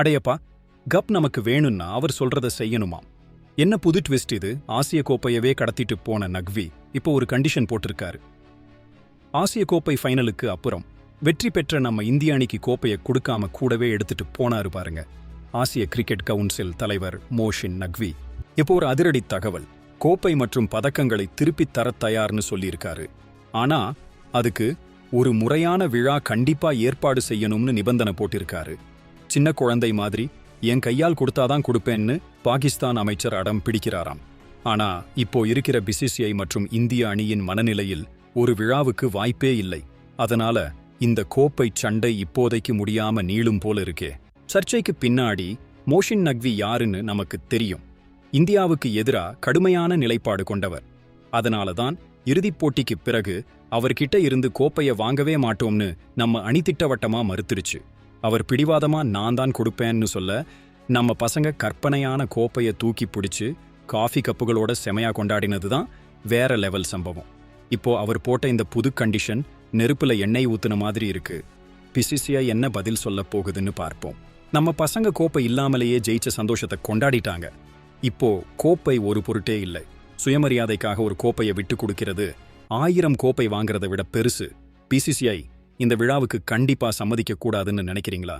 அடையப்பா cup நமக்கு வேணும்னா அவர் சொல்றத செய்யணுமாம் என்ன புது ட்விஸ்ட் இது? ஆசிய கோப்பையவே கடத்திட்டு போன நக்வி இப்போ ஒரு கண்டிஷன் போட்டிருக்காரு. ஆசிய கோப்பை ஃபைனலுக்கு அப்புறம் வெற்றி பெற்ற நம்ம இந்திய அணிக்கு கோப்பையை கொடுக்காம கூடவே எடுத்துட்டு போனாரு பாருங்க. ஆசிய கிரிக்கெட் கவுன்சில் தலைவர் மோஷின் நக்வி. இப்போ ஒரு அதிரடி தகவல். கோப்பை மற்றும் பதக்கங்களை திருப்பித் தரத் தயார்னு சொல்லியிருக்காரு. ஆனா அதுக்கு ஒரு முறையான விழா கண்டிப்பா ஏற்பாடு செய்யணும்னு நிபந்தனை போட்டிருக்காரு. சின்ன குழந்தை மாதிரி என் கையால் கொடுத்தாதான் கொடுப்பேன்னு பாகிஸ்தான் அமைச்சர் அடம் பிடிக்கிறாராம். ஆனா இப்போ இருக்கிற பிசிசிஐ மற்றும் இந்திய அணியின் மனநிலையில் ஒரு விழாவுக்கு வாய்ப்பே இல்லை. அதனால இந்த கோப்பை சண்டை இப்போதைக்கு முடியாம நீளும் போல இருக்கே. சர்ச்சைக்கு பின்னாடி மோஷின் நக்வி யாருன்னு நமக்கு தெரியும். இந்தியாவுக்கு எதிரா கடுமையான நிலைப்பாடு கொண்டவர். அதனால தான் இறுதிப் போட்டிக்குப் பிறகு அவர்கிட்ட இருந்து கோப்பைய வாங்கவே மாட்டோம்னு நம்ம அணி திட்டவட்டமா மறுத்துருச்சு அவர் பிடிவாதமா நான் தான் கொடுப்பேன்னு சொல்ல நம்ம பசங்க கற்பனையான கோப்பையை தூக்கி பிடிச்சு காஃபி கப்புகளோட செமையா கொண்டாடினது தான் வேற லெவல் சம்பவம். இப்போ அவர் போட்ட இந்த புது கண்டிஷன் நெருப்புல எண்ணெய் ஊத்துன மாதிரி இருக்கு. பிசிசியா என்ன பதில் சொல்ல போகுதுன்னு பார்ப்போம். நம்ம பசங்க கோப்பை இல்லாமலேயே ஜெயிச்ச சந்தோஷத்தை கொண்டாடிட்டாங்க. இப்போ கோப்பை ஒரு பொருட்டே இல்லை. சுயமரியாதைக்காக ஒரு கோப்பையை விட்டு கொடுக்கிறது ஆயிரம் கோப்பை வாங்குறதை விட பெருசு. பிசிசிஐ இந்த விழாவுக்கு கண்டிப்பா சம்மதிக்க கூடாதுன்னு நினைக்கிறீங்களா?